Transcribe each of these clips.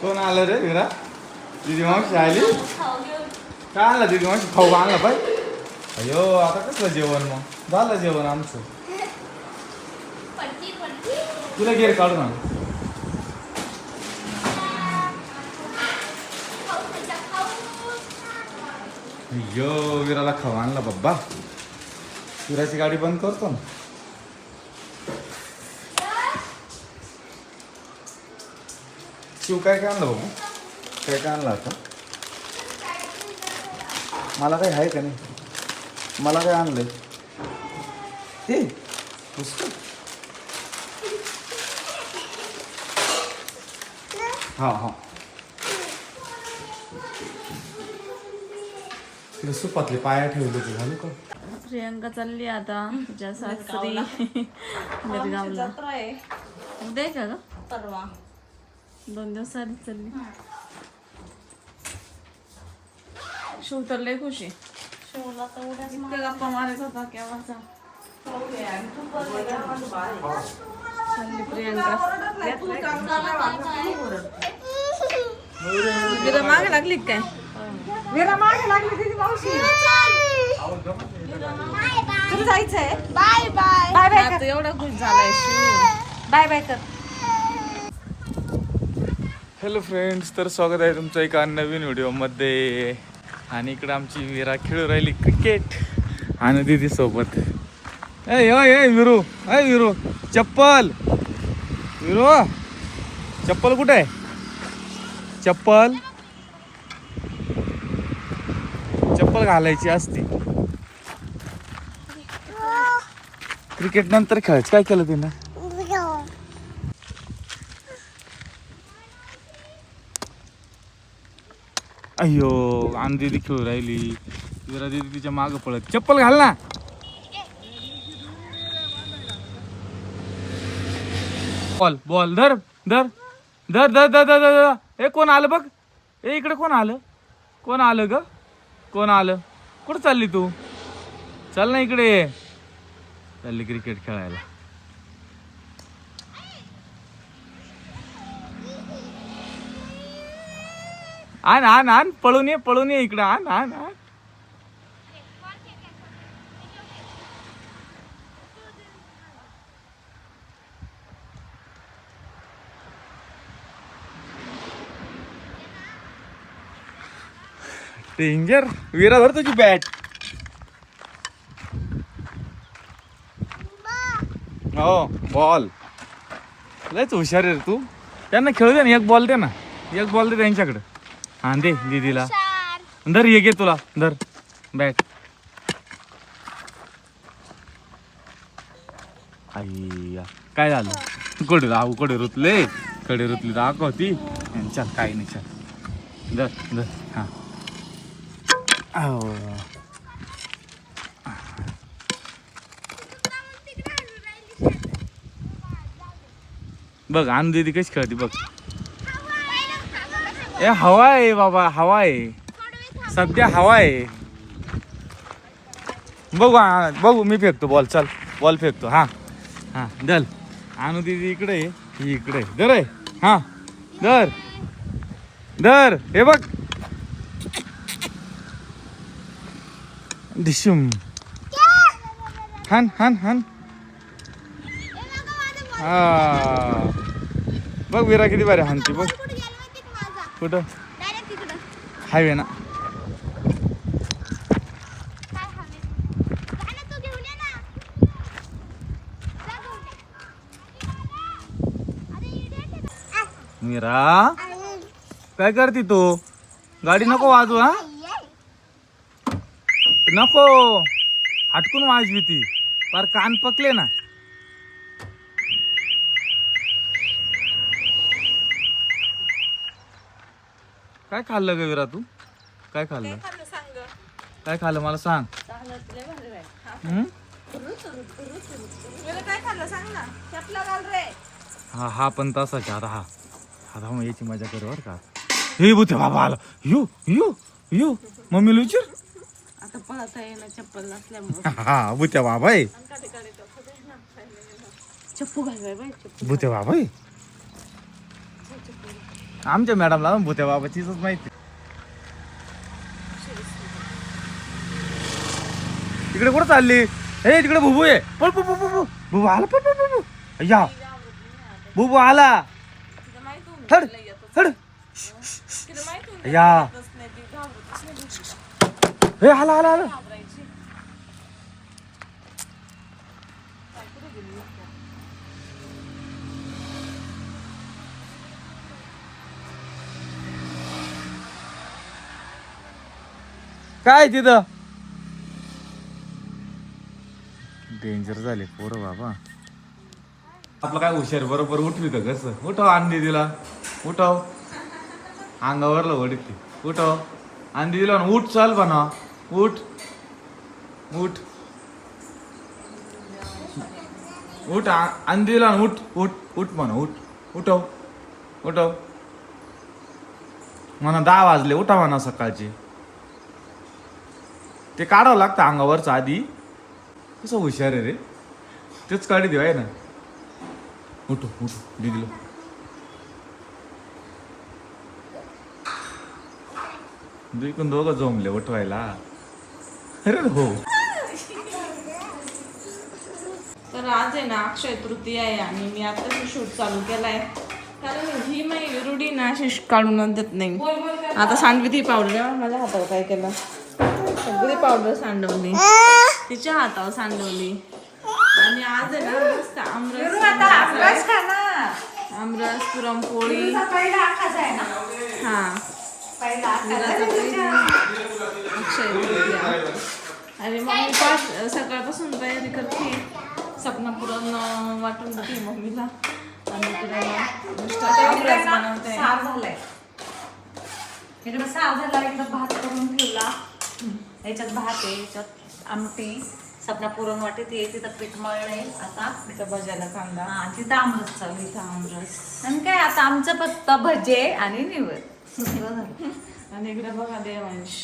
कोण आलं रे विरा दिदी मावशी आली काय आणलं दिदी मावशी खाऊ आणला पाय अयो आता कसलं जेवण मग झालं जेवण आमचं तुला गेर काढू ना यो विराला खाऊ आणला बाब्बा विराची गाडी बंद करतो ना। शिव काय काय आणलं बाबू? काय काय आणलं आता? मला काही आहे का नाही? मला काय आणलंय? ते पुस्तक? हा हा. तिला सुपातले पाया ठेवले ते घालू का? प्रियंका चालली आता तुझ्या सासरी. मिरगावला. जत्रा आहे. उद्या आहे का? ग परवा. दोन दिवस आधी चालली. शिव तर लय खुश आहे. शिवला तर उद्याच इतका गप्पा मारत होता केव्हाचा चालली प्रियंका. तिला मागे लागली काय? विरा मागे लागली तिथे मावशी. तुला जायचंय? Bye bye. बाय बाय एवढा खुश झालाय शिव बाय बाय कर. हॅलो फ्रेंड्स तर स्वागत आहे तुमचं एका नवीन व्हिडिओमध्ये. आणि इकडं आमची विरा खेळू राहिली क्रिकेट आणि दिदी सोबत ए ए विरू. ए विरू. चप्पल. विरू चप्पल कुठे आहे? चप्पल. चप्पल घालायची असती. क्रिकेट नंतर खेळायचं. काय केलं तिनं? अयो आंधी खेळू राहिली. जरा दिदी तिच्या मागं पळत. चप्पल घाल ना. बॉल बॉल धर धर. धर धर धर धर धर हे कोण आलं बघ? ए इकडे कोण आलं? कोण आलं ग? कोण आलं? कुठं चालली तू? चल ना इकडे. चालली क्रिकेट खेळायला. आण आण आण पळून ये पळून ये इकडं आण आण आण. डेंजर विरा धर तुझी बॅट हो बॉल लयच हुशार आहे रे तू. त्यांना खेळू दे ना एक बॉल दे ना. एक बॉल दे त्यांच्याकडे. हा दे दीदीला. धर ये घे तुला. धर बॅट आई काय झालं? कडे राहू कडे रुतले? कडे रुतली दाखवती चल काही नाही चल. धर धर हा. बघ आनंद दीदी कशी खेळते बघ. ए हवा आहे बाबा हवा आहे सध्या हवा आहे बघू हा, बघू मी फेकतो बॉल चल. बॉल फेकतो हा. हा दल आणू दीदी इकडे. ही इकडे. दर आहे हा. दर दर हे बघ. डिशुम हान हान हान. हा. बघ विरा किती बारे हानती बघ. कुठं? हायवे ना. मीरा? काय करते तू? गाडी नको वाजू हा? नको. हटकून वाजवी ती. पार कान पकले ना. काय खाल्लं ग विरा तू? काय खाल्लं? काय खाल्लं मला सांग. हम्म? काय खाल्लं सांग ना. चपला घाल रे. हा हा पण तसाच आता हा. आता मग याची मजा करू बरं का. हे बुथे बाबा आला. यू यू यू. मम्मी लुचर? आता पळता येणं चप्पल नसल्यामुळे. हा बुत्या बाबा आहे चप्पू घालवाय बाई चप्पू बुत्या बाबा आहे आमच्या मॅडमला भूत्या बाबाचीच माहिती तिकडे कुठं चालली? हे तिकडे बुबू आहे. पळ पळ. बुबू आला पळ पळ. या बुबू आला. माहीत होऊन या हे आला आला आला. काय तिथं? डेंजर झाले पोरं बाबा. आपलं काय हुशार बरोबर उठवी तर कसं? उठव अंडी दिला उठव. अंगावरला वडीत उठव. अंडी दिला ना उठ चाल बना उठ. उठ. उठ आ- अंडी दिला ना उठ उठ उठ म्हणा उठ. उठव. उठव. म्हणा दहा वाजले उठा म्हणा सकाळची. ते काढावं लागतं अंगावरचं आधी. कसं हुशार आहे रे? तेच काढी देऊ आहे ना. उठो उठो दिदीला. दुईकून दोघं जमले उठवायला. अरे हो. तर आज आहे ना अक्षय तृतीया आहे आणि मी आता शूट चालू केलाय. कारण ही माझी रुढी ना अशी काढून देत नाही. आता सांडवी ती पावडर माझ्या हातावर काय केलं. सगळी पावडर सांडवली. तिच्या हातावर सांडवली. आणि आज आहे ना मस्त आमरस आमरस खा ना आमरस पुरणपोळी. तुझा पहिला आखाच आहे ना. हा. अक्षय आणि मग मी पाच सकाळपासून तयारी करते. सपना पुरण वाटून देते मम्मीला. आणि आमरस बनवते. सार झालाय. इकडे सार झाला इकडं भात करून ठेवला. याच्यात भात आहे याच्यात आमटी सपना पुरण वाटेत आहे तिथं पीठ मळलंय आता तिथं भजायला कांदा. हा तिथं आमरस चालू. इथं आमरस. आणि काय आता आमचं फक्त भजे आणि निवड. आणि इकडे बघा देवांश.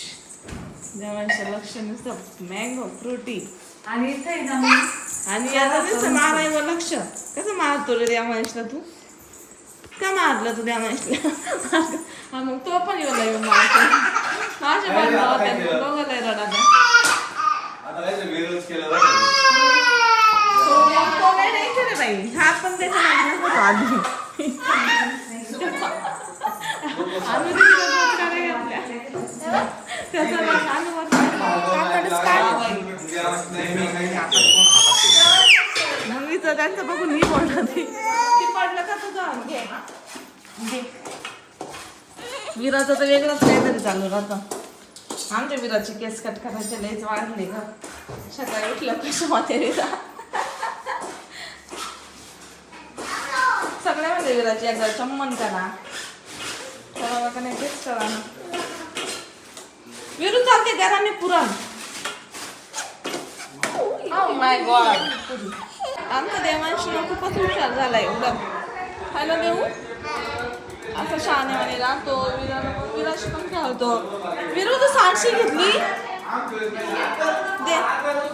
देवांशच्या लक्ष नुसतं मँगो फ्रुटी आणि इथे आणि याचं नुसतं मारायवर लक्ष? कसं मारतो रे देवांशला तू? का मारलं तू देवांशला? हा मग तो पण येऊ लागेल मारतो माझ्या बाजूला होत्या दोघं लय रडाल्या तो तो नाही द्यायचं बाई. हा पण त्याच्यामागे होतो आधी. आम्ही तिला बोचका नाही घातल्या. त्याचा आम्ही काढली. बघून मी बोलणार ती ती पडलं का तुझं? घे घे. विराचं तर वेगळंच काहीतरी चालू राहतं. आमच्या विराचे केस कट करायचे लयच वाढले का सकाळी उठलं कसं होते विरा सगळ्या म्हणजे विराची एकदा चम्मन करा. चला का नाही तेच करा ना. विरू चालते मी पुरण. Oh माय गॉड आमचा देवांशी खूपच हुशार झालाय एकदम हॅलो देऊ? असं शहाण्यावाने राहतो विराला विराशी पण खेळतो. विरू तू सारशी घेतली. दे.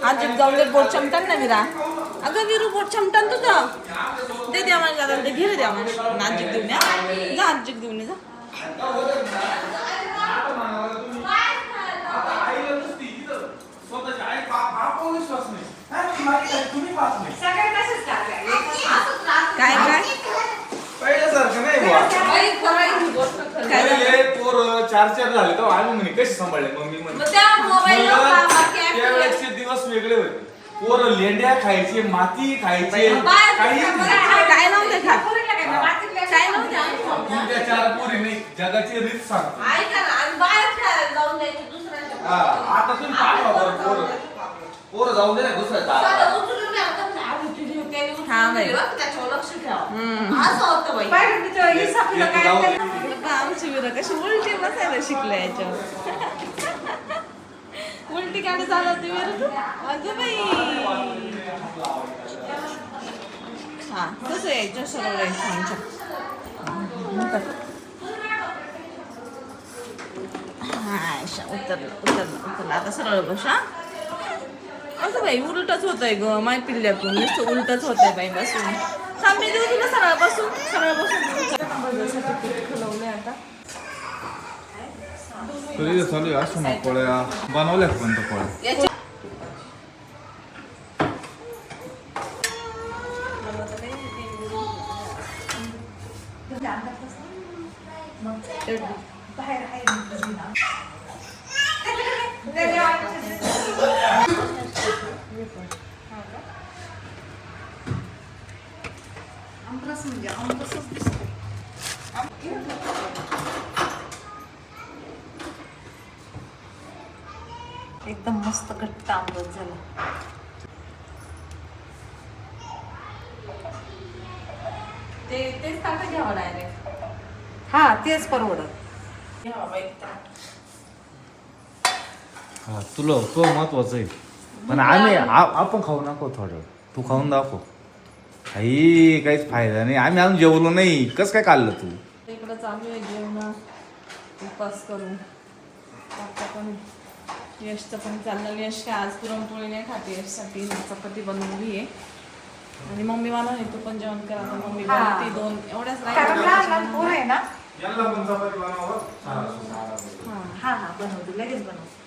आजी जाऊन दे बोट चमटन ना विरा अगं विरू बोट चमटन तुझं दे देवांश दादा दे घे रे देवांश आजी देऊन या. जा आजी देऊन जा. सगळे तसेच टाकले. काय काय पहिल्यासारखं नाही बुवा. काय झालं? पहिले पोरं चार चार झाले तर आम्ही म्हणे कसे सांभाळले? मम्मी मग त्या मोबाईल मग त्यावेळेसचे दिवस वेगळे होते. पोरं लेंड्या खायचे माती खायचे काही काय नव्हते खात पोरीला काय मातीतल्या काय नव्हते? तुमच्या चार पोरी नाही जगाची रीत सांगतो. हा, आता तुम्ही बरं पोरं. पोरं जाऊन दे ना दुसऱ्या. हा बाई. बाहेर तिथं हे काय. त्याला- बघा, आमची विरा कशी उलटी बसायला शिकले याच्यावर. उलटी काढे चालत विरा तू. अगं बाई. हा कसं यायचं सरळ यायचं आमच्या हा अशा उतरलं उतरलं उतरलं. आता सरळ बस हा. असं बाई उलटच आहे ग माय पिल्ल्यातून. नुसतं उलटच आहे बाई बसून. थांब मी देऊ तुला सरळ बसून सरळ बसून. भजासाठी पीठ खलवलंय आता? कधी चालू आहे असं मग पोळ्या. बनवल्या पण त्या पोळ्या? आहे म्हणजे आमरसच एकदम मस्त घट्ट आंबट झालं. ते तेच ताटं घ्यावं डायरेक्ट हा तेच परवडत. घ्यावं बाई ताट. हा तुला तो महत्वाचं आहे. पण आम्ही आ- आपण खाऊ नको थोडं. तू खाऊन दाखव. आई काहीच फायदा नाही. आम्ही अजून जेवलो नाही. कसं काय काढलं तू? इकडं चालू आहे जेवण. उपास करून. आता पण यशचं पण चाललं यश काय आज पुरणपोळी नाही खाते. यशसाठी चपाती बनवली आहे. आणि मम्मी मला नाही तू पण जेवण कर. आता मम्मी. बनवते दोन. एवढ्याच. आहे ना. हा. हा हा बनवते. लगेच बनवते.